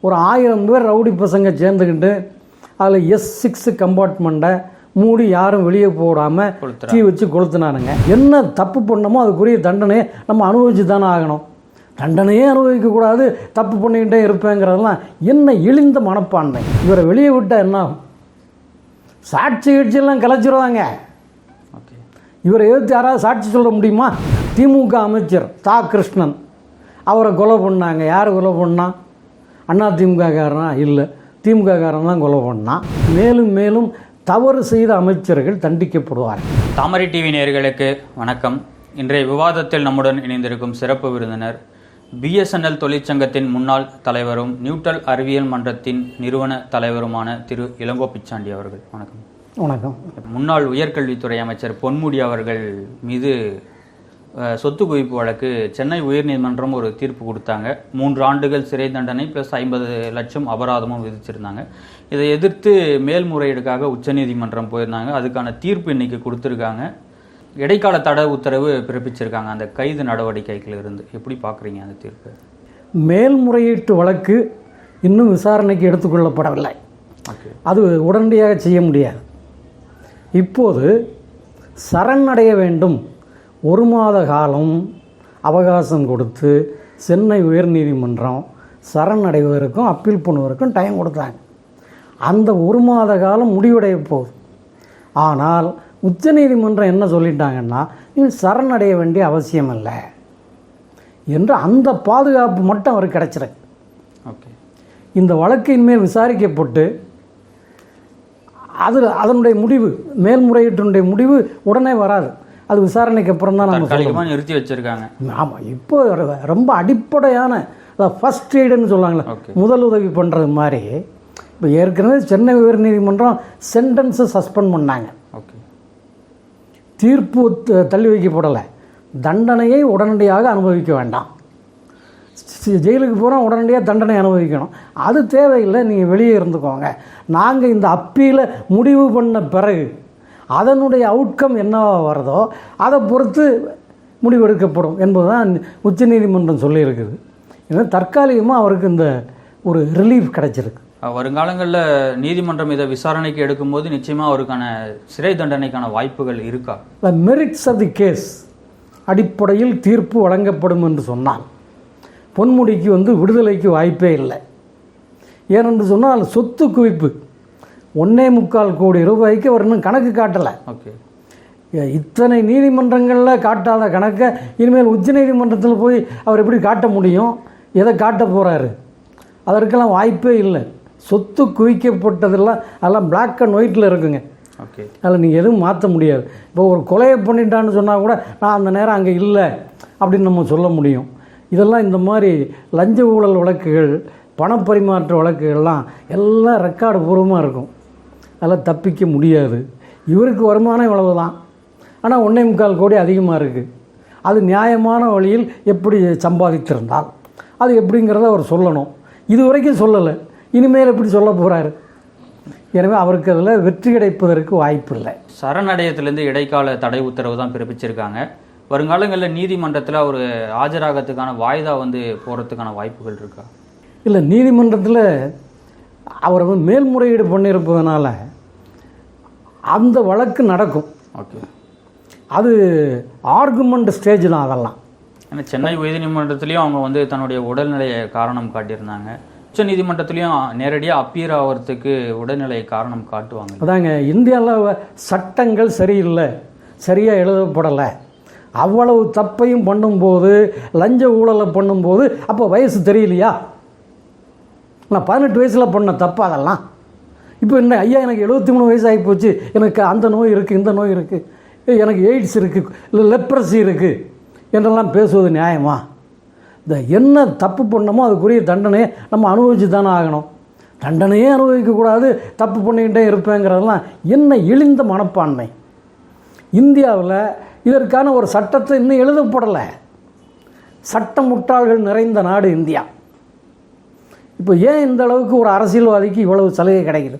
ஒரு ஆயிரம் பேர் ரவுடி பசங்க சேர்ந்துக்கிட்டு அதில் எஸ் சிக்ஸ் கம்பார்ட்மெண்ட்டை மூடி யாரும் வெளியே போடாமல். தீ வச்சு கொளுத்துனானுங்க. என்ன தப்பு பண்ணமோ அதுக்குரிய தண்டனையை நம்ம அனுபவிச்சு தானே ஆகணும். தண்டனையே அனுபவிக்கக்கூடாது தப்பு பண்ணிக்கிட்டே இருப்பேங்கிறதெல்லாம் என்ன இழிந்த மனப்பான்மை. இவரை வெளியே விட்டால் என்ன ஆகும் சாட்சி கட்சியெல்லாம் கலைச்சிருவாங்க. ஓகே. இவரை எதிர்த்து யாராவது சாட்சி சொல்ல முடியுமா? திமுக அமைச்சர் தா கிருஷ்ணன். அவரை கொலை பண்ணாங்க. யார் கொலை பண்ணா? அண்ணா திமுககாரனா இல்லை. திமுககாரன் தான் கொலை பண்ணான் மேலும் மேலும் தவறு செய்த அமைச்சர்கள் தண்டிக்கப்படுவார்கள். தாமரை டிவி நேயர்களுக்கு வணக்கம். இன்றைய விவாதத்தில் நம்முடன் இணைந்திருக்கும் சிறப்பு விருந்தினர் பிஎஸ்என்எல் தொழிற்சங்கத்தின் முன்னாள் தலைவரும் நியூட்ரல் அறிவியல் மன்றத்தின் நிறுவன தலைவருமான திரு. இளங்கோ பிச்சாண்டி அவர்கள். வணக்கம். வணக்கம். முன்னாள் உயர்கல்வித்துறை அமைச்சர் பொன்முடி அவர்கள் மீது சொத்து குவிப்பு வழக்கு. சென்னை உயர்நீதிமன்றம் ஒரு தீர்ப்பு கொடுத்தாங்க. மூன்று ஆண்டுகள் சிறை தண்டனை ப்ளஸ் ஐம்பது லட்சம் அபராதமும் விதிச்சிருந்தாங்க. இதை எதிர்த்து மேல்முறையீடுக்காக உச்சநீதிமன்றம் போயிருந்தாங்க. அதுக்கான தீர்ப்பு இன்னைக்கு கொடுத்துருக்காங்க. இடைக்கால தடை உத்தரவு பிறப்பிச்சிருக்காங்க. அந்த கைது நடவடிக்கைகள் இருந்து எப்படி பார்க்குறீங்க அந்த தீர்ப்பு? மேல்முறையீட்டு வழக்கு இன்னும் விசாரணைக்கு எடுத்துக்கொள்ளப்படவில்லை. அது உடனடியாக செய்ய முடியாது. இப்போது சரணடைய வேண்டும். ஒரு மாத காலம் அவகாசம் கொடுத்து சென்னை உயர்நீதிமன்றம் சரணடைவதற்கும் அப்பீல் பண்ணுவதற்கும் டைம் கொடுத்தாங்க. அந்த ஒரு மாத காலம் முடிவடைய போகுது. ஆனால் உச்சநீதிமன்றம் என்ன சொல்லிட்டாங்கன்னா நீ சரணடைய வேண்டிய அவசியம் இல்லை என்று அந்த பாதுகாப்பு மட்டும் அவருக்கு கிடைச்சிருக்கு. ஓகே இந்த வழக்கின் மேல் விசாரிக்கப்பட்டு அது அதனுடைய முடிவு மேல்முறையீட்டினுடைய முடிவு உடனே வராது. அது விசாரணைக்கு அப்புறம் தான் நம்ம நிறுத்தி வச்சிருக்காங்க. ஆமாம் இப்போ ரொம்ப அடிப்படையான ஃபஸ்ட் எய்டுன்னு சொல்லுவாங்களே. முதல் உதவி பண்ணுறது மாதிரி இப்போ ஏற்கனவே சென்னை உயர்நீதிமன்றம் சென்டென்ஸை சஸ்பெண்ட் பண்ணாங்க. ஓகே. தீர்ப்பு தள்ளி வைக்கப்படலை. தண்டனையை உடனடியாக அனுபவிக்க வேண்டாம். ஜெயிலுக்கு போனால் உடனடியாக தண்டனை அனுபவிக்கணும். அது தேவையில்லை நீங்கள் வெளியே இருந்துக்கோங்க. நாங்கள் இந்த அப்பீலை முடிவு பண்ண பிறகு அதனுடைய அவுட்கம் என்னவா வருதோ அதை பொறுத்து முடிவெடுக்கப்படும் என்பதுதான் உச்சநீதிமன்றம் சொல்லியிருக்குது. ஏன்னா தற்காலிகமாக அவருக்கு இந்த ஒரு ரிலீஃப் கிடைச்சிருக்கு. வருங்காலங்களில் நீதிமன்றம் இதை விசாரணைக்கு எடுக்கும்போது நிச்சயமா அவருக்கான சிறை தண்டனைக்கான வாய்ப்புகள் இருக்கா? The merits of the case அடிப்படையில் தீர்ப்பு வழங்கப்படும் என்று சொன்னால் பொன்முடிக்கு வந்து விடுதலைக்கு வாய்ப்பே இல்லை. ஏனென்று சொன்னால் சொத்து குவிப்பு ஒன்னே முக்கால் கோடி ரூபாய்க்கு அவர் இன்னும் கணக்கு காட்டலை. ஓகே. இத்தனை நீதிமன்றங்களில் காட்டாத கணக்கை இனிமேல் உச்ச நீதிமன்றத்தில் போய் அவர் எப்படி காட்ட முடியும்? எதை காட்ட போகிறாரு அதற்கெல்லாம் வாய்ப்பே இல்லை. சொத்து குவிக்கப்பட்டதெல்லாம் அதெல்லாம் பிளாக் அண்ட் ஒயிட்டில் இருக்குங்க. ஓகே. அதில் நீங்கள் எதுவும் மாற்ற முடியாது. இப்போ ஒரு கொலையை பண்ணிட்டான்னு சொன்னால் கூட நான் அந்த நேரம் அங்கே இல்லை அப்படின்னு நம்ம சொல்ல முடியும். இதெல்லாம் இந்த மாதிரி லஞ்ச ஊழல் வழக்குகள் பணப்பரிமாற்ற வழக்குகள்லாம் எல்லாம் ரெக்கார்டு பூர்வமாக இருக்கும். அதெல்லாம் தப்பிக்க முடியாது. இவருக்கு வருமானம் இவ்வளவு தான் ஆனால் ஒன்றே முக்கால் கோடி அதிகமாக இருக்குது அது நியாயமான வழியில் எப்படி சம்பாதித்திருந்தால்? அது எப்படிங்கிறத அவர் சொல்லணும். இது வரைக்கும் சொல்லலை. இனிமேல் எப்படி சொல்ல போகிறாரு எனவே அவருக்கு அதில் வெற்றி கிடைப்பதற்கு வாய்ப்பு இல்லை. சரணடையத்திலேருந்து இடைக்கால தடை உத்தரவு தான் பிறப்பிச்சிருக்காங்க. வருங்காலங்களில் நீதிமன்றத்தில் அவர் ஆஜராகத்துக்கான வாய்தா வந்து போகிறதுக்கான வாய்ப்புகள் இருக்கா? இல்லை நீதிமன்றத்தில் அவர் வந்து மேல்முறையீடு பண்ணியிருப்பதனால அந்த வழக்கு நடக்கும். ஓகே. அது ஆர்குமெண்ட் ஸ்டேஜ் தான் அதெல்லாம். ஏன்னா சென்னை உயர்நீதிமன்றத்திலையும் அவங்க வந்து தன்னுடைய உடல்நிலையை காரணம் காட்டியிருந்தாங்க. உச்ச நீதிமன்றத்திலையும் நேரடியாக அப்பீர் ஆகிறதுக்கு உடல்நிலையை காரணம் காட்டுவாங்க. அதாங்க இந்தியாவில் சட்டங்கள் சரியில்லை சரியாக எழுதப்படலை. அவ்வளவு தப்பையும் பண்ணும்போது லஞ்ச ஊழலை பண்ணும்போது அப்போ வயசு தெரியலையா? நான் பதினெட்டு வயசில் பண்ண தப்பு அதெல்லாம். இப்போ என்ன ஐயா எனக்கு எழுபத்தி மூணு வயசு ஆகி போச்சு. எனக்கு அந்த நோய் இருக்குது இந்த நோய் இருக்குது எனக்கு எய்ட்ஸ் இருக்குது இல்லை லெப்ரஸி இருக்குது என்றெல்லாம் பேசுவது நியாயமா? இந்த என்ன தப்பு பண்ணமோ அதுக்குரிய தண்டனையை நம்ம அனுபவிச்சு தானே ஆகணும். தண்டனையே அனுபவிக்கக்கூடாது தப்பு பண்ணிக்கிட்டே இருப்பேங்கிறதெல்லாம் என்ன இழிந்த மனப்பான்மை. இந்தியாவில் இதற்கான ஒரு சட்டத்தை இன்னும் எழுதப்படலை. சட்ட முட்டாள்கள் நிறைந்த நாடு இந்தியா. இப்போ ஏன் இந்த அளவுக்கு ஒரு அரசியல்வாதிக்கு இவ்வளவு சலுகை கிடைக்குது?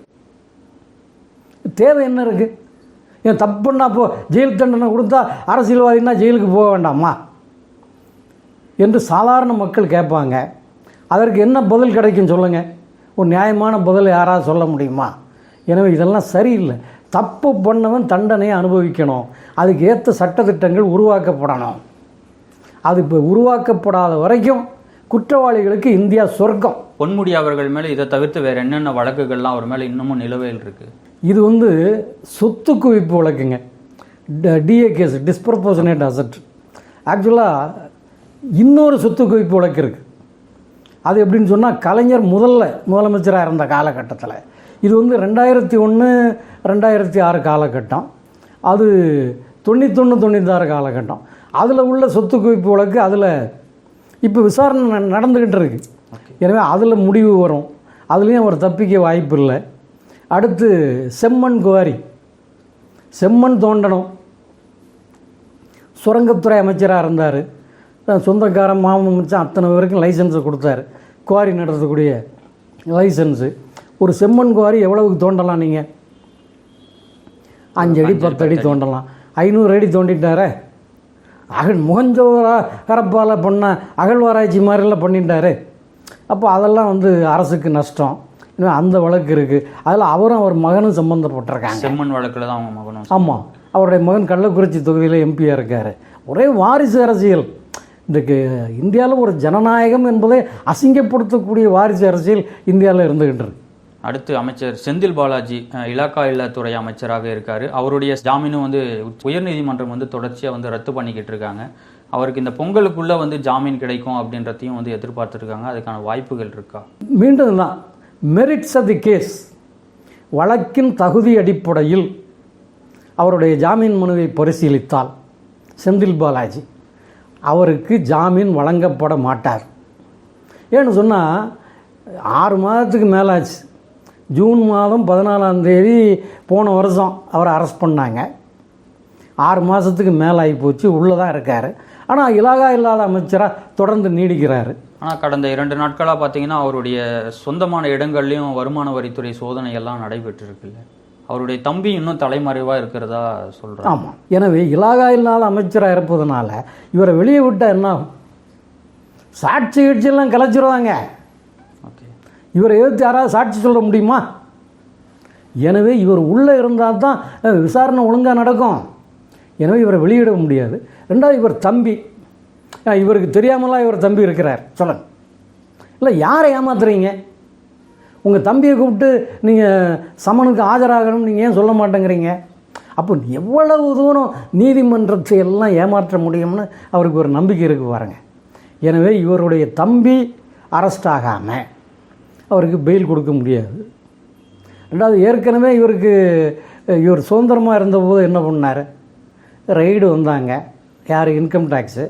தேவை என்ன இருக்குது ஏன் தப்புன்னா போ ஜெயில் தண்டனை கொடுத்தா அரசியல்வாதின்னா ஜெயிலுக்கு போக வேண்டாமா? என்று சாதாரண மக்கள் கேட்பாங்க. அதற்கு என்ன பதில் கிடைக்கும் சொல்லுங்கள் ஒரு நியாயமான பதில் யாராவது சொல்ல முடியுமா? எனவே இதெல்லாம் சரியில்லை. தப்பு பண்ணவன் தண்டனையை அனுபவிக்கணும். அதுக்கு ஏற்ற சட்டத்திட்டங்கள் உருவாக்கப்படணும். அது இப்போ உருவாக்கப்படாத வரைக்கும் குற்றவாளிகளுக்கு இந்தியா சொர்க்கம். பொன்முடி அவர்கள் மேலே இதை தவிர்த்து வேறு என்னென்ன வழக்குகள்லாம் அவர் மேலே இன்னமும் நிலுவையில் இருக்குது இது வந்து சொத்து குவிப்பு வழக்குங்க. டிஏ கேஸ் டிஸ்ப்ரப்போசனேட் அசட் ஆக்சுவலாக இன்னொரு சொத்து குவிப்பு வழக்கு இருக்குது அது எப்படின்னு சொன்னால் கலைஞர் முதல்ல முதலமைச்சராக இருந்த காலகட்டத்தில். இது வந்து ரெண்டாயிரத்தி ஒன்று ரெண்டாயிரத்தி ஆறு காலகட்டம். அது தொண்ணூத்தொன்று தொண்ணூத்தாறு காலகட்டம். அதில் உள்ள சொத்து குவிப்பு வழக்கு அதில் இப்போ விசாரணை நடந்துக்கிட்டு இருக்கு. எனவே அதில் முடிவு வரும். அதுலேயும் அவர் தப்பிக்க வாய்ப்பு இல்லை. அடுத்து செம்மண் குவாரி. செம்மண் தோண்டணும். சுரங்கத்துறை அமைச்சராக இருந்தார். சொந்தக்காரன் மாமன் மச்சான் அத்தனை பேருக்கும் லைசன்ஸை கொடுத்தாரு. குவாரி நடத்தக்கூடிய லைசன்ஸு ஒரு செம்மண் குவாரி எவ்வளவுக்கு தோண்டலாம் நீங்கள் அஞ்சு அடி பத்து அடி தோண்டலாம். ஐநூறு அடி தோண்டிட்டாரே. அகழ் முகஞ்சோரா கரப்பால் பண்ண அகழ்வாராய்ச்சி மாதிரிலாம் பண்ணிட்டாரு. அப்போ அதெல்லாம் வந்து அரசுக்கு நஷ்டம். இன்னும் அந்த வழக்கு இருக்குது அதில் அவரும் அவர் மகனும் சம்மந்தப்பட்டிருக்காங்க செம்மண் வழக்கில் தான் அவங்க மகனும் ஆமாம் அவருடைய மகன் கள்ளக்குறிச்சி தொகுதியில் எம்பியாக இருக்கார். ஒரே வாரிசு அரசியல். இன்றைக்கு இந்தியாவில் ஒரு ஜனநாயகம் என்பதை அசிங்கப்படுத்தக்கூடிய வாரிசு அரசியல் இந்தியாவில் இருந்துகிட்டு இருக்கு. அடுத்து அமைச்சர் செந்தில் பாலாஜி இலாக்கா இல்லத்துறை அமைச்சராக இருக்காரு. அவருடைய ஜாமீனும் வந்து உயர்நீதிமன்றம் வந்து தொடர்ச்சியாக வந்து ரத்து பண்ணிக்கிட்டு இருக்காங்க. அவருக்கு இந்த பொங்கலுக்குள்ள வந்து ஜாமீன் கிடைக்கும் அப்படின்றதையும் வந்து எதிர்பார்த்துருக்காங்க. அதுக்கான வாய்ப்புகள் இருக்கா? மீண்டும் தான். மெரிட்ஸ் ஆஃப் தி கேஸ் வழக்கின் தகுதி அடிப்படையில் அவருடைய ஜாமீன் மனுவை பரிசீலித்தால் செந்தில் பாலாஜி. அவருக்கு ஜாமீன் வழங்கப்பட மாட்டார். ஏன்னு சொன்னால் ஆறு மாதத்துக்கு மேலாச்சு. ஜூன் மாதம் பதினாலாம் தேதி போன வருஷம் அவரை அரெஸ்ட் பண்ணாங்க. ஆறு மாதத்துக்கு மேலாகி போச்சு உள்ளே தான் இருக்கார். ஆனால் இலாகா இல்லாத அமைச்சராக தொடர்ந்து நீடிக்கிறாரு. ஆனால் கடந்த இரண்டு நாட்களாக பார்த்தீங்கன்னா அவருடைய சொந்தமான இடங்கள்லையும் வருமான வரித்துறை சோதனை எல்லாம் நடைபெற்று இருக்குல்ல அவருடைய தம்பி இன்னும் தலைமறைவாக இருக்கிறதா சொல்கிறாங்க ஆமாம் எனவே இலாகா இல்லாத அமைச்சராக இருப்பதனால இவரை வெளியே விட்டால் என்ன ஆகும் சாட்சி கட்சியெல்லாம் கலைச்சிருவாங்க. ஓகே. இவரை எதிர்த்து யாராவது சாட்சி சொல்ல முடியுமா? எனவே இவர் உள்ளே இருந்தால் தான் விசாரணை ஒழுங்காக நடக்கும். எனவே இவரை வெளியிட முடியாது. ரெண்டாவது இவர் தம்பி. இவருக்கு தெரியாமலாம் இவர் தம்பி இருக்கிறார். சொல்லுங்க. இல்லை யாரை ஏமாத்துறீங்க? உங்கள் தம்பியை கூப்பிட்டு நீங்கள் சமனுக்கு ஆஜராகணும்னு நீங்கள் ஏன் சொல்ல மாட்டேங்கிறீங்க? அப்போ எவ்வளவு தூரம் நீதிமன்றத்தை எல்லாம் ஏமாற்ற முடியும்னு அவருக்கு ஒரு நம்பிக்கை இருக்கு பாருங்க. எனவே இவருடைய தம்பி அரெஸ்ட் ஆகாமல் அவருக்கு பெயில் கொடுக்க முடியாது. ரெண்டாவது ஏற்கனவே இவருக்கு இவர் சுதந்திரமாக இருந்தபோது என்ன பண்ணார்? ரைடு வந்தாங்க. யார்? இன்கம் டேக்ஸு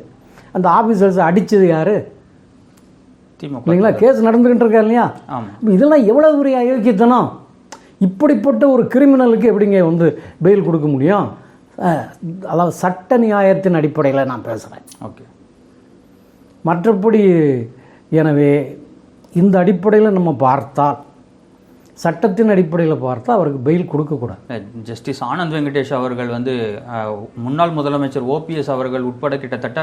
அந்த ஆஃபீஸர்ஸ் அடித்தது யார்? திமுக. இல்லைங்களா? கேஸ் நடந்துக்கிட்டு இருக்கா இல்லையா? இதெல்லாம் எவ்வளோ பெரிய அயோக்கியத்தனம்? இப்படிப்பட்ட ஒரு கிரிமினலுக்கு எப்படிங்க வந்து பெயில் கொடுக்க முடியும்? அதாவது சட்ட நியாயத்தின் அடிப்படையில் நான் பேசுகிறேன் ஓகே. மற்றபடி எனவே இந்த அடிப்படையில் நம்ம பார்த்தால் சட்டத்தின் அடிப்படையில் பார்த்தா அவருக்கு பெயில் கொடுக்கக்கூடாது. ஜஸ்டிஸ் ஆனந்த் வெங்கடேஷ் அவர்கள் வந்து முன்னாள் முதலமைச்சர் ஓபிஎஸ் அவர்கள் உட்பட கிட்டத்தட்ட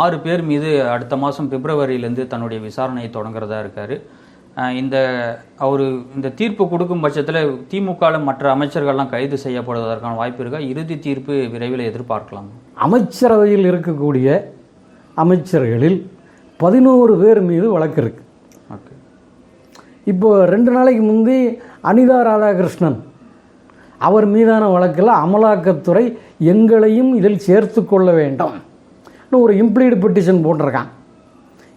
ஆறு பேர் மீது அடுத்த மாதம் பிப்ரவரியிலேருந்து தன்னுடைய விசாரணையை தொடங்குறதா இருக்காரு. இந்த அவர் இந்த தீர்ப்பு கொடுக்கும் பட்சத்தில் திமுகவில் மற்ற அமைச்சர்கள்லாம் கைது செய்யப்படுவதற்கான வாய்ப்பு இருக்கா? இறுதி தீர்ப்பு விரைவில் எதிர்பார்க்கலாம். அமைச்சரவையில் இருக்கக்கூடிய அமைச்சர்களில் பதினோரு பேர் மீது வழக்கு இருக்குது இப்போது ரெண்டு நாளைக்கு முந்தி அனிதா ராதாகிருஷ்ணன். அவர் மீதான வழக்கில் அமலாக்கத்துறை எங்களையும் இதில் சேர்த்து கொள்ள வேண்டும். ஒரு இம்ப்ளீடு பெட்டிஷன் போட்டிருக்கான்.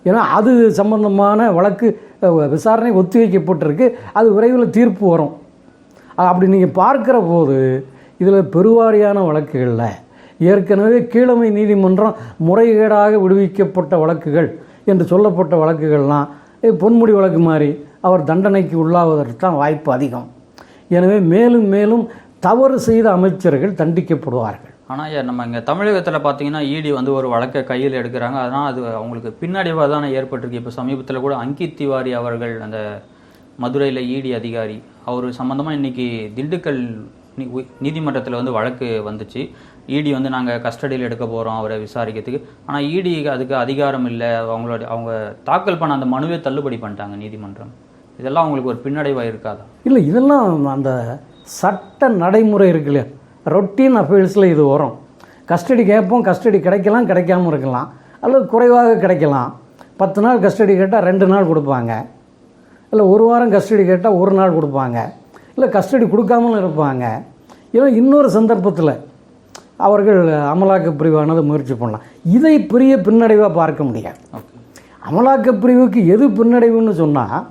ஏன்னா அது சம்பந்தமான வழக்கு விசாரணை ஒத்திவைக்கப்பட்டிருக்கு. அது விரைவில் தீர்ப்பு வரும். அப்படி நீங்கள் பார்க்கிற போது இதில் பெருவாரியான வழக்குகளில் ஏற்கனவே கீழமை நீதிமன்றம் முறைகேடாக விடுவிக்கப்பட்ட வழக்குகள் என்று சொல்லப்பட்ட வழக்குகள்லாம் பொன்முடி வழக்கு மாதிரி அவர் தண்டனைக்கு உள்ளாவதற்கு தான் வாய்ப்பு அதிகம். எனவே மேலும் மேலும் தவறு செய்த அமைச்சர்கள் தண்டிக்கப்படுவார்கள். ஆனால் ஐயா, நம்ம இங்கே தமிழகத்தில் பார்த்தீங்கன்னா இடி வந்து ஒரு வழக்கை கையில் எடுக்கிறாங்க. அதனால் அது அவங்களுக்கு பின்னடைவாக தானே ஏற்பட்டிருக்கு. இப்போ சமீபத்தில் கூட அங்கித் திவாரி அவர்கள் அந்த மதுரையில் இடி அதிகாரி அவர் சம்மந்தமாக இன்னைக்கு திண்டுக்கல் நீதிமன்றத்தில் வந்து வழக்கு வந்துச்சு. இடி வந்து நாங்கள் கஸ்டடியில் எடுக்க போகிறோம் அவரை விசாரிக்கிறதுக்கு. ஆனால் இடி அதுக்கு அதிகாரம் இல்லை. அவங்களோட அவங்க தாக்கல் பண்ண அந்த மனுவை தள்ளுபடி பண்ணிட்டாங்க நீதிமன்றம். இதெல்லாம் அவங்களுக்கு ஒரு பின்னடைவாக இருக்காதா? இல்லை இதெல்லாம் அந்த சட்ட நடைமுறை இருக்கு இல்லையா? ரொட்டீன் அஃபேர்ஸில் இது வரும். கஸ்டடி கேட்போம் கஸ்டடி கிடைக்கலாம் கிடைக்காம இருக்கலாம். அல்லது குறைவாக கிடைக்கலாம். பத்து நாள் கஸ்டடி கேட்டால் ரெண்டு நாள் கொடுப்பாங்க. இல்லை ஒரு வாரம் கஸ்டடி கேட்டால் ஒரு நாள் கொடுப்பாங்க. இல்லை கஸ்டடி கொடுக்காமலும் இருப்பாங்க. இல்லை இன்னொரு சந்தர்ப்பத்தில் அவர்கள் அமலாக்கப் பிரிவானது முயற்சி பண்ணலாம். இதை பெரிய பின்னடைவாக பார்க்க முடியாது. ஓகே. அமலாக்கப் பிரிவுக்கு எது பின்னடைவுன்னு சொன்னால்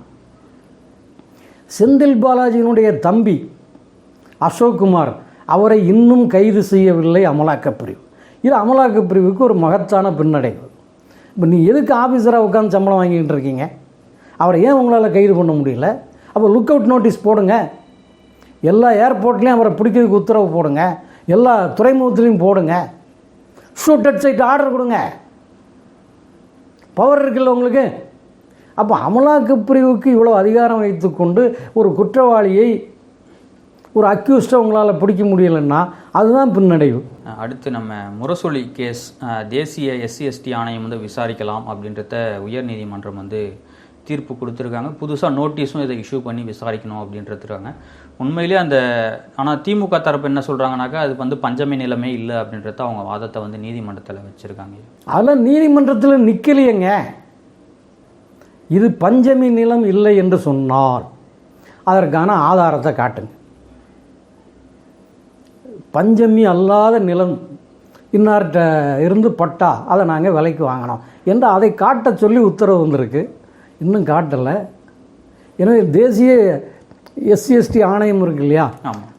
செந்தில் பாலாஜியினுடைய தம்பி அசோக்குமார் அவரை இன்னும் கைது செய்யவில்லை அமலாக்கப் பிரிவு இது அமலாக்கப் பிரிவுக்கு ஒரு மகத்தான பின்னடைவு. இப்போ நீ எதுக்கு ஆஃபீஸராக உட்காந்து சம்பளம் வாங்கிக்கிட்டு இருக்கீங்க? அவரை ஏன் உங்களால் கைது பண்ண முடியல? அப்போ லுக் அவுட் நோட்டீஸ் போடுங்க. எல்லா ஏர்போர்ட்லேயும் அவரை பிடிக்கிறதுக்கு உத்தரவு போடுங்க. எல்லா துறைமுகத்துலேயும் போடுங்க. ஷூட் அட் சைட் ஆர்டர் கொடுங்க. பவர் இருக்குல்ல உங்களுக்கு? அப்போ அமலாக்கப் பிரிவுக்கு இவ்வளோ அதிகாரம் வைத்துக்கொண்டு ஒரு குற்றவாளியை ஒரு அக்யூஸ்டை உங்களால் பிடிக்க முடியலன்னா அதுதான் பின்னடைவு. அடுத்து நம்ம முரசொலி கேஸ் தேசிய எஸ்சி எஸ்டி ஆணையம் வந்து விசாரிக்கலாம் அப்படின்றத உயர்நீதிமன்றம் வந்து தீர்ப்பு கொடுத்துருக்காங்க. புதுசாக நோட்டீஸும் இதை இஷ்யூ பண்ணி விசாரிக்கணும் அப்படின்றதுக்காங்க உண்மையிலேயே அந்த ஆனால் திமுக தரப்பு என்ன சொல்கிறாங்கனாக்கா அது வந்து பஞ்சமி நிலைமை இல்லை அப்படின்றத அவங்க வாதத்தை வந்து நீதிமன்றத்தில் வச்சுருக்காங்க. அதெல்லாம் நீதிமன்றத்தில் நிற்கலையேங்க இது பஞ்சமி நிலம் இல்லை என்று சொன்னால் அதற்கான ஆதாரத்தை காட்டுங்க. பஞ்சமி அல்லாத நிலம் இன்னார்கிட்ட இருந்து பட்டா அதை நாங்கள் விலைக்கு வாங்கினோம். என்று அதை காட்ட சொல்லி உத்தரவு வந்திருக்கு. இன்னும் காட்டலை. எனவே தேசிய எஸ்சி எஸ்டி ஆணையம் இருக்கு இல்லையா?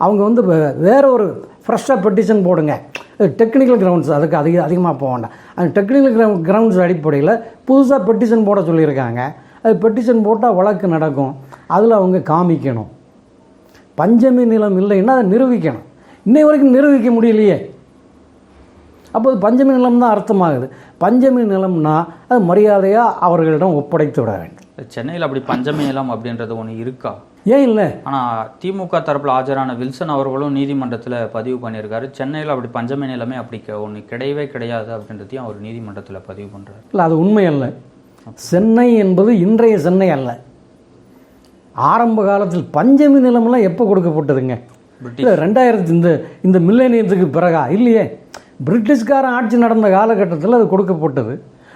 அவங்க வந்து வேற ஒரு ஃப்ரெஷ்ஷாக பெட்டிஷன் போடுங்க. டெக்னிக்கல் கிரவுண்ட்ஸ் அதுக்கு அதிக அதிகமாக போக வேண்டாம். அந்த டெக்னிக்கல் கிரவுண்ட்ஸ் அடிப்படையில் புதுசாக பெட்டிஷன் போட சொல்லியிருக்காங்க. அது பெட்டிஷன் போட்டால் வழக்கு நடக்கும். அதில் அவங்க காமிக்கணும். பஞ்சமி நிலம் இல்லைன்னா அதை நிரூபிக்கணும். இன்னை வரைக்கும் நிரூபிக்க முடியலையே. அப்போ அது பஞ்சமி நிலம் தான் அர்த்தமாகுது. பஞ்சமி நிலம்னா அது மரியாதையாக அவர்களிடம் ஒப்படைத்து விட வேண்டும். சென்னையில் அப்படி பஞ்சமி நிலம் அப்படின்றது ஒன்று இருக்கா? ஏன் இல்லை? ஆனால் திமுக தரப்பில் ஆஜரான வில்சன் அவர்களும் நீதிமன்றத்தில் பதிவு பண்ணியிருக்காரு. சென்னையில் அப்படி பஞ்சமி நிலமே அப்படி ஒன்று கிடையவே கிடையாது அப்படின்றதையும் அவர் நீதிமன்றத்தில் பதிவு பண்ணுறாரு இல்லை அது உண்மை அல்ல. சென்னை என்பது இன்றைய சென்னை அல்ல. ஆரம்ப காலத்தில் பஞ்சமி நிலமெல்லாம் எப்போ கொடுக்கப்பட்டதுங்க? இல்லை ரெண்டாயிரத்தி இந்த இந்த மில்லேனியத்துக்கு பிறகா? இல்லையே. பிரிட்டிஷ்காரன் ஆட்சி நடந்த காலகட்டத்தில் அது கொடுக்கப்பட்டது.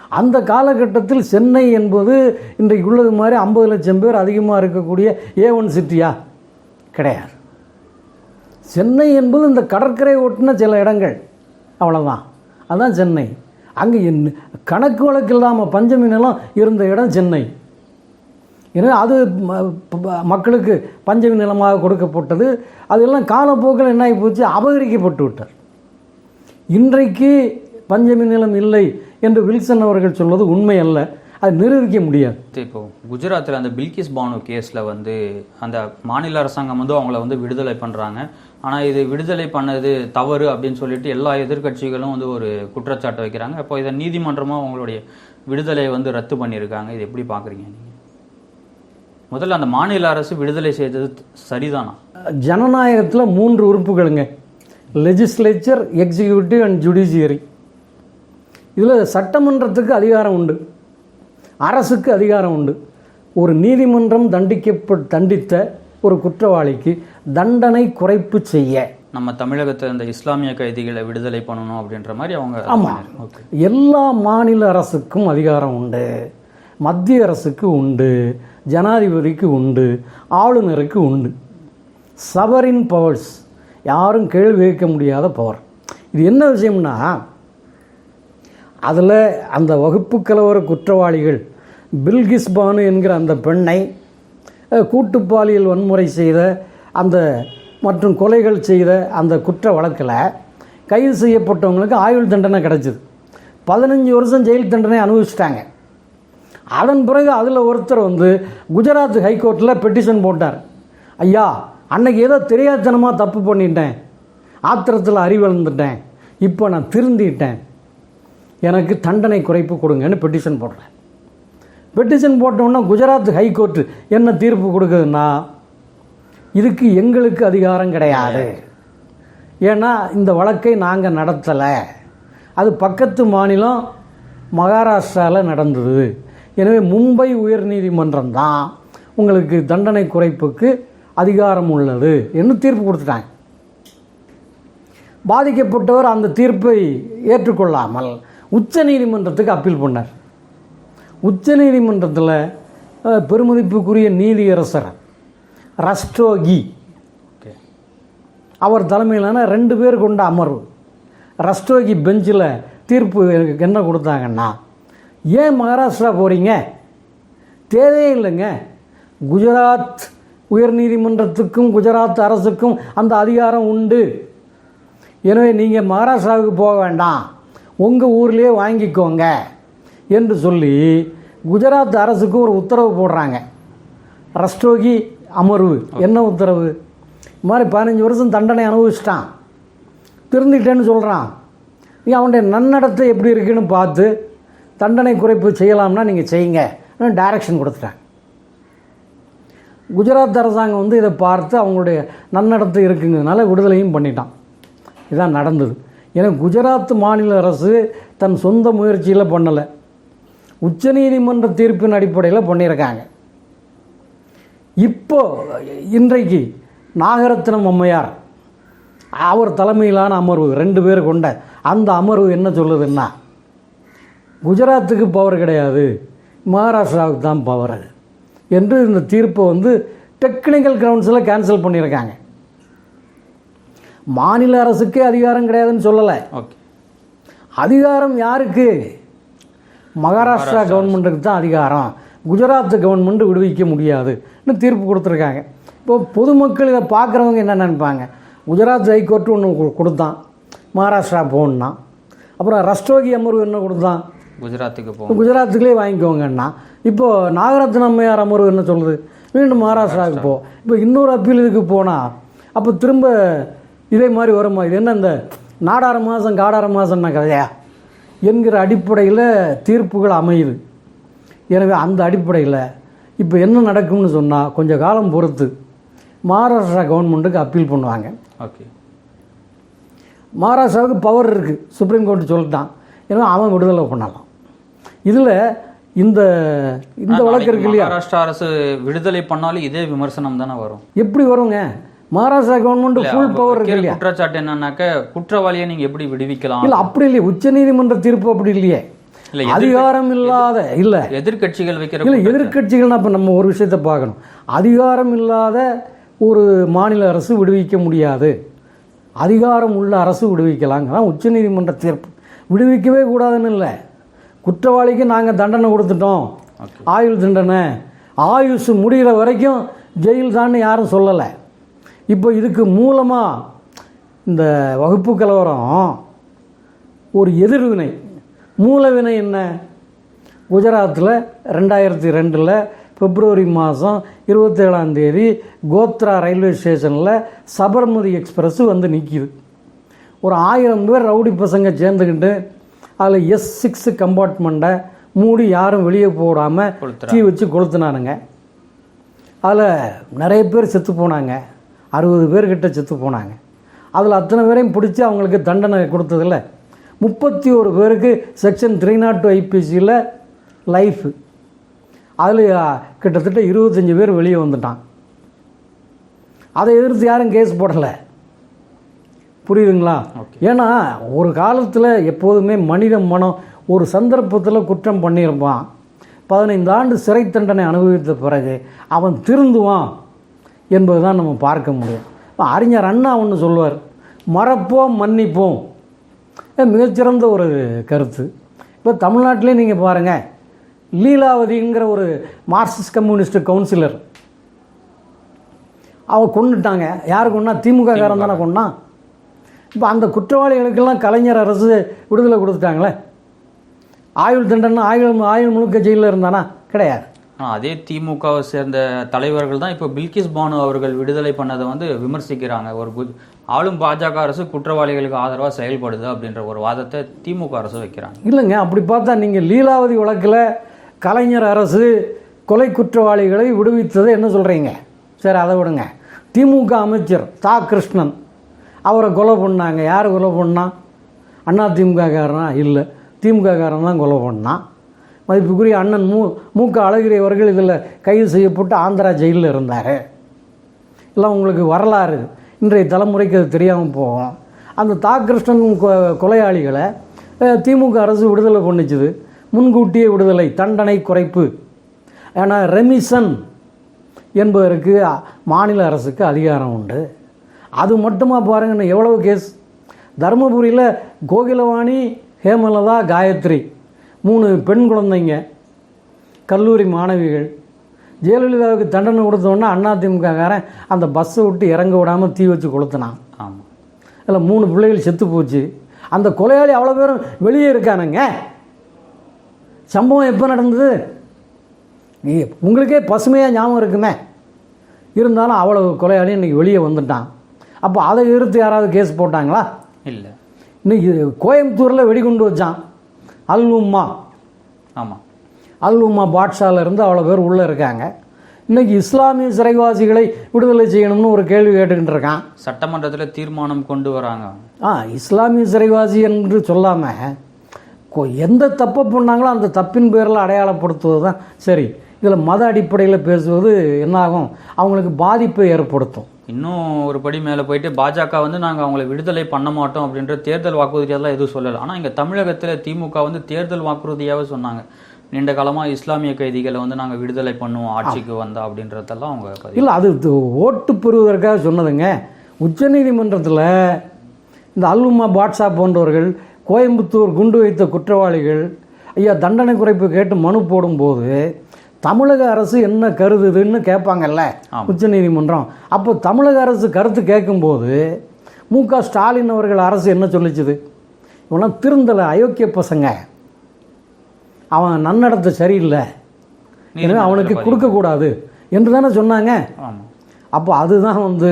அந்த காலகட்டத்தில் சென்னை என்பது இன்றைக்கு உள்ளது மாதிரி ஐம்பது லட்சம் பேர் அதிகமாக இருக்கக்கூடிய ஏ ஒன் சிட்டியா? கிடையாது. சென்னை என்பது இந்த கடற்கரை ஒட்டின சில இடங்கள். அவ்வளோதான் அதுதான் சென்னை. அங்கே என்ன கணக்கு வழக்கு இல்லாமல் பஞ்சமி நிலம் இருந்த இடம் சென்னை. எனவே அது மக்களுக்கு பஞ்சமி நிலமாக கொடுக்கப்பட்டது. அதெல்லாம் காலப்போக்கில் என்ன ஆகி போச்சு? அபகரிக்கப்பட்டு விட்டார். இன்றைக்கு பஞ்சமி நிலம் இல்லை என்று வில்சன் அவர்கள் சொல்வது உண்மை அல்ல. அது நிரூபிக்க முடியாது. இப்போ குஜராத்தில் அந்த பில்கிஸ் பானு கேஸில் வந்து அந்த மாநில அரசாங்கம் வந்து அவங்கள வந்து விடுதலை பண்ணுறாங்க ஆனால் இது விடுதலை பண்ணது தவறு அப்படின்னு சொல்லிட்டு எல்லா எதிர்க்கட்சிகளும் வந்து ஒரு குற்றச்சாட்டு வைக்கிறாங்க. அப்போ இதை நீதிமன்றமும் அவங்களுடைய விடுதலையை வந்து ரத்து பண்ணியிருக்காங்க. இது எப்படி பார்க்குறீங்க நீங்கள் முதல்ல அந்த மாநில அரசு விடுதலை செய்தது சரிதானா? ஜனநாயகத்தில் மூன்று உறுப்புகளுங்க. லெஜிஸ்லேச்சர் எக்ஸிக்யூட்டிவ் அண்ட் ஜுடிஷியரி இதில் சட்டமன்றத்துக்கு அதிகாரம் உண்டு. அரசுக்கு அதிகாரம் உண்டு. ஒரு நீதிமன்றம் தண்டிக்கப்ப தண்டித்த ஒரு குற்றவாளிக்கு தண்டனை குறைப்பு செய்ய. நம்ம தமிழகத்தில் இந்த இஸ்லாமிய கைதிகளை விடுதலை பண்ணணும் அப்படின்ற மாதிரி அவங்க ஆமாம் எல்லா மாநில அரசுக்கும் அதிகாரம் உண்டு. மத்திய அரசுக்கு உண்டு. ஜனாதிபதிக்கு உண்டு. ஆளுநருக்கு உண்டு. சவரின் பவர்ஸ் யாரும் கேள்வி கேட்க முடியாத பவர் இது என்ன விஷயம்னா அதில் அந்த வகுப்பு கலவர குற்றவாளிகள் பில்கிஸ் பானு என்கிற அந்த பெண்ணை கூட்டுப்பாலியல் வன்முறை செய்த அந்த மற்றும் கொலைகள் செய்த அந்த குற்ற வழக்கில் கைது செய்யப்பட்டவங்களுக்கு ஆயுள் தண்டனை கிடைச்சிது. பதினஞ்சு வருஷம் ஜெயில் தண்டனை அனுபவிச்சிட்டாங்க. அதன் பிறகு அதில் ஒருத்தர் வந்து குஜராத் ஹைகோர்ட்டில் பெட்டிஷன் போட்டார். ஐயா அன்னைக்கு ஏதோ தெரியாதனமாக தப்பு பண்ணிட்டேன். ஆத்திரத்தில் அறிவிழந்துட்டேன் இப்போ நான் திருந்திட்டேன். எனக்கு தண்டனை குறைப்பு கொடுங்கன்னு பெட்டிஷன் போடுறேன். பெட்டிஷன் போட்டோன்னா குஜராத் ஹைகோர்ட்டு என்ன தீர்ப்பு கொடுக்குதுன்னா இதுக்கு எங்களுக்கு அதிகாரம் கிடையாது. ஏன்னா இந்த வழக்கை நாங்கள் நடத்தலை. அது பக்கத்து மாநிலம் மகாராஷ்டிராவில் நடந்தது. எனவே மும்பை உயர்நீதிமன்றம் தான் உங்களுக்கு தண்டனை குறைப்புக்கு அதிகாரம் உள்ளது என்று தீர்ப்பு கொடுத்துட்டாங்க. பாதிக்கப்பட்டவர் அந்த தீர்ப்பை ஏற்றுக்கொள்ளாமல் உச்ச நீதிமன்றத்துக்கு அப்பீல் பண்ணார். உச்ச நீதிமன்றத்தில் பெருமதிப்புக்குரிய நீதியரசர் ரஸ்டோகி அவர் தலைமையிலான ரெண்டு பேர் கொண்ட அமர்வு. ரஸ்டோகி பெஞ்சில் தீர்ப்பு என்ன கொடுத்தாங்கன்னா ஏன் மகாராஷ்டிரா போகிறீங்க தேவையே இல்லைங்க. குஜராத் உயர்நீதிமன்றத்துக்கும் குஜராத் அரசுக்கும் அந்த அதிகாரம் உண்டு. எனவே நீங்கள் மகாராஷ்டிராவுக்கு போக வேண்டாம். உங்கள் ஊர்லேயே வாங்கிக்கோங்க என்று சொல்லி குஜராத் அரசுக்கு ஒரு உத்தரவு போடுறாங்க. ரஸ்டோகி அமர்வு. என்ன உத்தரவு? இது மாதிரி பதினஞ்சு வருஷம் தண்டனை அனுபவிச்சிட்டான். திருந்திட்டேன்னு சொல்கிறான் நீ அவனுடைய நன்னடத்தை எப்படி இருக்குன்னு பார்த்து தண்டனை குறைப்பு செய்யலாம்னா நீங்கள் செய்யுங்க. டைரக்ஷன் கொடுத்துட்டாங்க. குஜராத் அரசாங்கம் வந்து இதை பார்த்து அவங்களுடைய நன்னடத்தை இருக்குங்கிறதுனால விடுதலையும் பண்ணிட்டான். இதான் நடந்தது. ஏன்னா குஜராத் மாநில அரசு தன் சொந்த முயற்சியில் பண்ணலை. உச்சநீதிமன்ற தீர்ப்பின் அடிப்படையில் பண்ணியிருக்காங்க. இப்போ இன்றைக்கு நாகரத்னம் அம்மையார் அவர் தலைமையிலான அமர்வு ரெண்டு பேர் கொண்ட அந்த அமர்வு என்ன சொல்லுதுன்னா குஜராத்துக்கு பவர் கிடையாது மகாராஷ்டிராவுக்கு தான் பவர் என்று இந்த தீர்ப்பை வந்து டெக்னிக்கல் கிரவுண்ட்ஸில் கேன்சல் பண்ணியிருக்காங்க. மாநில அரசுக்கே அதிகாரம் கிடையாதுன்னு சொல்லலை. ஓகே அதிகாரம் யாருக்கு? மகாராஷ்டிரா கவர்மெண்ட்டுக்கு தான் அதிகாரம். குஜராத் கவர்மெண்ட் விடுவிக்க முடியாதுன்னு தீர்ப்பு கொடுத்துருக்காங்க. இப்போ பொதுமக்கள் இதை பார்க்குறவங்க என்ன நினைப்பாங்க? குஜராத் ஹைகோர்ட்டு ஒன்று கொடுத்தான். மகாராஷ்டிரா போகணுன்னா அப்புறம் ரஸ்டோகி அமர்வு என்ன கொடுத்தான்? குஜராத்துக்கு போகும் குஜராத்துக்குள்ளே வாங்கிக்கோங்கன்னா இப்போது நாகரத்ன அம்மையார் அமர்வு என்ன சொல்லுது? மீண்டும் மகாராஷ்டிராவுக்கு போ. இப்போ இன்னொரு அப்பீல் இதுக்கு போனால் அப்போ திரும்ப இதே மாதிரி வருமா? இது என்ன இந்த நாடார மாதம் காடார மாதம்னா கதையா என்கிற அடிப்படையில் தீர்ப்புகள் அமையுது. எனவே அந்த அடிப்படையில் இப்போ என்ன நடக்கும்னு சொன்னால் கொஞ்சம் காலம் பொறுத்து மகாராஷ்டிரா கவர்மெண்ட்டுக்கு அப்பீல் பண்ணுவாங்க. ஓகே. மகாராஷ்டிராவுக்கு பவர் இருக்குது சுப்ரீம் கோர்ட் சொல்லிட்டான். எனவே அவன் விடுதலை பண்ணலாம். இதில் இந்த இந்த வழக்கு இருக்கு இல்லையா? மகாராஷ்டிரா அரசு விடுதலை பண்ணாலும் இதே விமர்சனம் தானே வரும். எப்படி வருங்க? மகாராஷ்டிரா கவர்மெண்ட் ஃபுல் பவர் இருக்கு இல்லையா? குற்றச்சாட்டு என்னன்னாக்க குற்றவாளியை நீங்க எப்படி விடுவிக்கலாம்? இல்லை அப்படி இல்லையே. உச்சநீதிமன்ற தீர்ப்பு அப்படி இல்லையே. அதிகாரம் இல்லாத இல்லை. எதிர்க்கட்சிகள் வைக்கிற இல்லை எதிர்க்கட்சிகள்னா இப்போ நம்ம ஒரு விஷயத்தை பார்க்கணும். அதிகாரம் இல்லாத ஒரு மாநில அரசு விடுவிக்க முடியாது. அதிகாரம் உள்ள அரசு விடுவிக்கலாங்கிறதான் உச்சநீதிமன்ற தீர்ப்பு. விடுவிக்கவே கூடாதுன்னு இல்லை. குற்றவாளிக்கு நாங்கள் தண்டனை கொடுத்துட்டோம். ஆயுள் தண்டனை. ஆயுசு முடிகிற வரைக்கும் ஜெயில் தான்னு யாரும் சொல்லலை. இப்போ இதுக்கு மூலமாக இந்த வகுப்பு கலவரம் ஒரு எதிர்வினை மூலவினை என்ன? குஜராத்தில் ரெண்டாயிரத்தி ரெண்டில் பிப்ரவரி மாதம் இருபத்தேழாம் தேதி கோத்ரா ரயில்வே ஸ்டேஷனில் சபர்மதி எக்ஸ்பிரஸ் வந்து நிற்கிது ஒரு ஆயிரம் பேர் ரவுடி பசங்க சேர்ந்துக்கிட்டு அதில் எஸ் சிக்ஸ் கம்பார்ட்மெண்ட்டை மூடி யாரும் வெளியே போடாமல். தீ வச்சு கொளுத்துனானுங்க. அதில் நிறைய பேர் செத்து போனாங்க. அறுபது பேர்கிட்ட செத்து போனாங்க. அதில் அத்தனை பேரையும் பிடிச்சி அவங்களுக்கு தண்டனை கொடுத்ததில்ல முப்பத்தி ஒரு பேருக்கு செக்ஷன் த்ரீ நாட் டூ ஐபிசியில் லைஃபு. அதில் கிட்டத்தட்ட இருபத்தஞ்சி பேர் வெளியே வந்துட்டான் அதை எதிர்த்து யாரும் கேஸ் போடலை. புரியுதுங்களா? ஏன்னா ஒரு காலத்தில் எப்போதுமே மனித மனம் ஒரு சந்தர்ப்பத்தில் குற்றம் பண்ணியிருப்பான் பதினைந்து ஆண்டு சிறை தண்டனை அனுபவித்த பிறகு அவன் திருந்துவான். என்பது தான் நம்ம பார்க்க முடியும். அறிஞர் அண்ணா ஒன்று சொல்லுவார் மறப்போம் மன்னிப்போம். மிகச்சிறந்த ஒரு கருத்து. இப்போ தமிழ்நாட்டிலே நீங்கள் பாருங்கள் லீலாவதிங்கிற ஒரு மார்க்சிஸ்ட் கம்யூனிஸ்ட் கவுன்சிலர் அவ கொண்டுட்டாங்க யார் கொண்டா திமுக காரன் தானே கொண்டான் இப்போ அந்த குற்றவாளிகளுக்கெல்லாம் கலைஞர் அரசு விடுதலை கொடுத்துட்டாங்களே. ஆயுள் தண்டனை ஆயுள் ஆயுள் முழுக்க ஜெயிலில் இருந்தானா? கிடையாது. அதே திமுகவை சேர்ந்த தலைவர்கள் தான் இப்போ பில்கிஸ் பானு அவர்கள் விடுதலை பண்ணதை வந்து விமர்சிக்கிறாங்க. ஒரு குஜ்- ஆளும் பாஜக அரசு குற்றவாளிகளுக்கு ஆதரவாக செயல்படுது அப்படின்ற ஒரு வாதத்தை திமுக அரசு வைக்கிறாங்க. இல்லைங்க அப்படி பார்த்தா நீங்கள் லீலாவதி வழக்கில் கலைஞர் அரசு கொலை குற்றவாளிகளை விடுவித்ததை என்ன சொல்கிறீங்க சரி அதை விடுங்க. திமுக அமைச்சர் தா. கிருஷ்ணன் அவரை கொலை பண்ணாங்க. யார் கொலை பண்ணா? அண்ணா திமுககாரனா? இல்லை. திமுககாரன் தான் கொலை பண்ணான் மதிப்புக்குரிய அண்ணன் மு மூக்க அழகிரி அவர்கள் இதில் கைது செய்யப்பட்டு ஆந்திரா ஜெயிலில் இருந்தார். எல்லாம் உங்களுக்கு வரலாறு. இன்றைய தலைமுறைக்கு அது தெரியாமல் போகும். அந்த தாகிருஷ்ணன் கொ- கொலையாளிகளை திமுக அரசு விடுதலை பண்ணிச்சுது. முன்கூட்டியே விடுதலை தண்டனை குறைப்பு. ஏன்னா ரெமிசன் என்பதற்கு மாநில அரசுக்கு அதிகாரம் உண்டு. அது மட்டுமா பாருங்கன்னு எவ்வளவு கேஸ் தருமபுரியில் கோகிலவாணி ஹேமலதா காயத்ரி. மூணு பெண் குழந்தைங்க கல்லூரி மாணவிகள். ஜெயலலிதாவுக்கு தண்டனை கொடுத்தோன்னா அதிமுககாரன் அந்த பஸ்ஸை விட்டு இறங்க விடாமல் தீ வச்சு கொளுத்தினான். ஆமாம் அதில் மூணு பிள்ளைகள் செத்து போச்சு. அந்த கொலையாளி அவ்வளோ பேரும் வெளியே இருக்கானுங்க. சம்பவம் எப்போ நடந்தது? உங்களுக்கே பசுமையாக ஞாபகம் இருக்குமே. இருந்தாலும் அவ்வளோ கொலையாளி இன்னைக்கு வெளியே வந்துட்டான். அப்போ அதை எதிர்த்து யாராவது கேஸ் போட்டாங்களா? இல்லை. இன்னைக்கு கோயம்புத்தூரில் வெடிகுண்டு வச்சான். அல் உம்மா ஆமாம் அல் உம்மா பாட்ஷால இருந்து அவ்வளோ பேர் உள்ளே இருக்காங்க. இன்னைக்கு இஸ்லாமிய சிறைவாசிகளை விடுதலை செய்யணும்னு ஒரு கேள்வி கேட்டுக்கிட்டு இருக்கான். சட்டமன்றத்தில் தீர்மானம் கொண்டு வராங்க. ஆ இஸ்லாமிய சிறைவாசி என்று சொல்லாமல் எந்த தப்பை பண்ணாங்களோ அந்த தப்பின் பேரில் அடையாளப்படுத்துவது தான் சரி. இதில் மத அடிப்படையில் பேசுவது என்னாகும் அவங்களுக்கு பாதிப்பை ஏற்படுத்தும். இன்னும் ஒரு படி மேலே போயிட்டு பாஜக வந்து நாங்கள் அவங்கள விடுதலை பண்ண மாட்டோம் அப்படின்ற தேர்தல் வாக்குறுதியெல்லாம் எதுவும் சொல்லலை. ஆனால் இங்கே தமிழகத்தில் திமுக வந்து தேர்தல் வாக்குறுதியாகவே சொன்னாங்க. நீண்ட காலமாக இஸ்லாமிய கைதிகளை வந்து நாங்கள் விடுதலை பண்ணுவோம் ஆட்சிக்கு வந்தா அப்படின்றதெல்லாம் அவங்க இல்லை அது ஓட்டு பெறுவதற்காக சொன்னதுங்க. உச்சநீதிமன்றத்தில் இந்த அல்லுமா பாட்ஷா போன்றவர்கள் கோயம்புத்தூர் குண்டு வைத்த குற்றவாளிகள் ஐயா தண்டனை குறைப்பு கேட்டு மனு போடும்போது தமிழக அரசு என்ன கருதுதுன்னு கேட்பாங்கல்ல. உச்சநீதிமன்றம். அப்போ தமிழக அரசு கருத்து கேட்கும்போது மு க ஸ்டாலின் அவர்கள் அரசு என்ன சொல்லிச்சுது? இவெல்லாம் திருந்தலை அயோக்கிய பசங்க. அவன் நன்னடத்தை சரியில்லை. எனவே அவனுக்கு கொடுக்கக்கூடாது என்று தானே சொன்னாங்க. அப்போ அதுதான் வந்து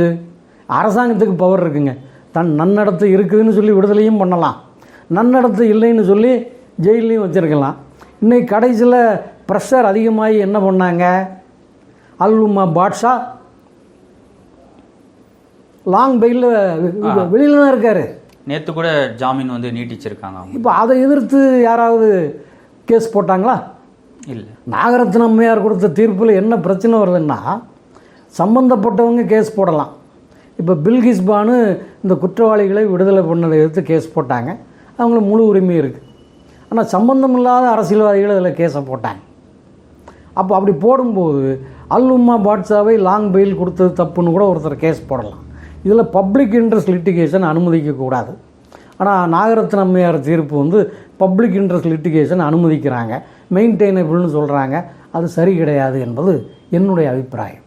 அரசாங்கத்துக்கு பவர் இருக்குங்க. தன் நன்னடத்தை இருக்குதுன்னு சொல்லி விடுதலையும் பண்ணலாம். நன்னடத்தை இல்லைன்னு சொல்லி ஜெயிலையும் வச்சுருக்கலாம். இன்னைக்கு கடைசியில் ப்ரெஷர் அதிகமாகி என்ன பண்ணாங்க? அல்லுமா பாட்ஷா லாங் பெயிலில் வெளியில் தான் இருக்கார். நேற்று கூட ஜாமீன் வந்து நீட்டிச்சிருக்காங்க இப்போ அதை எதிர்த்து யாராவது கேஸ் போட்டாங்களா? இல்லை. நாகரத்ன அம்மையார் கொடுத்த தீர்ப்பில் என்ன பிரச்சனை வருதுன்னா சம்பந்தப்பட்டவங்க கேஸ் போடலாம். இப்போ பில்கிஸ் பானு இந்த குற்றவாளிகளை விடுதலை பண்ணதை எதிர்த்து கேஸ் போட்டாங்க. அவங்களுக்கு முழு உரிமை இருக்குது ஆனால் சம்பந்தமில்லாத அரசியல்வாதிகள் அதில் கேஸை போட்டாங்க. அப்போ அப்படி போடும்போது அல்லும்மா பாட்ஷாவை லாங் பெயில் கொடுத்தது தப்புன்னு கூட ஒருத்தர் கேஸ் போடலாம். இதில் பப்ளிக் இன்ட்ரெஸ்ட் லிட்டிகேஷன் அனுமதிக்கக்கூடாது ஆனால் நாகரத்ன அம்மையார் தீர்ப்பு வந்து பப்ளிக் இன்ட்ரெஸ்ட் லிட்டிகேஷன் அனுமதிக்கிறாங்க. மெயின்டைனபிள்னு சொல்கிறாங்க அது சரி கிடையாது என்பது என்னுடைய அபிப்பிராயம்.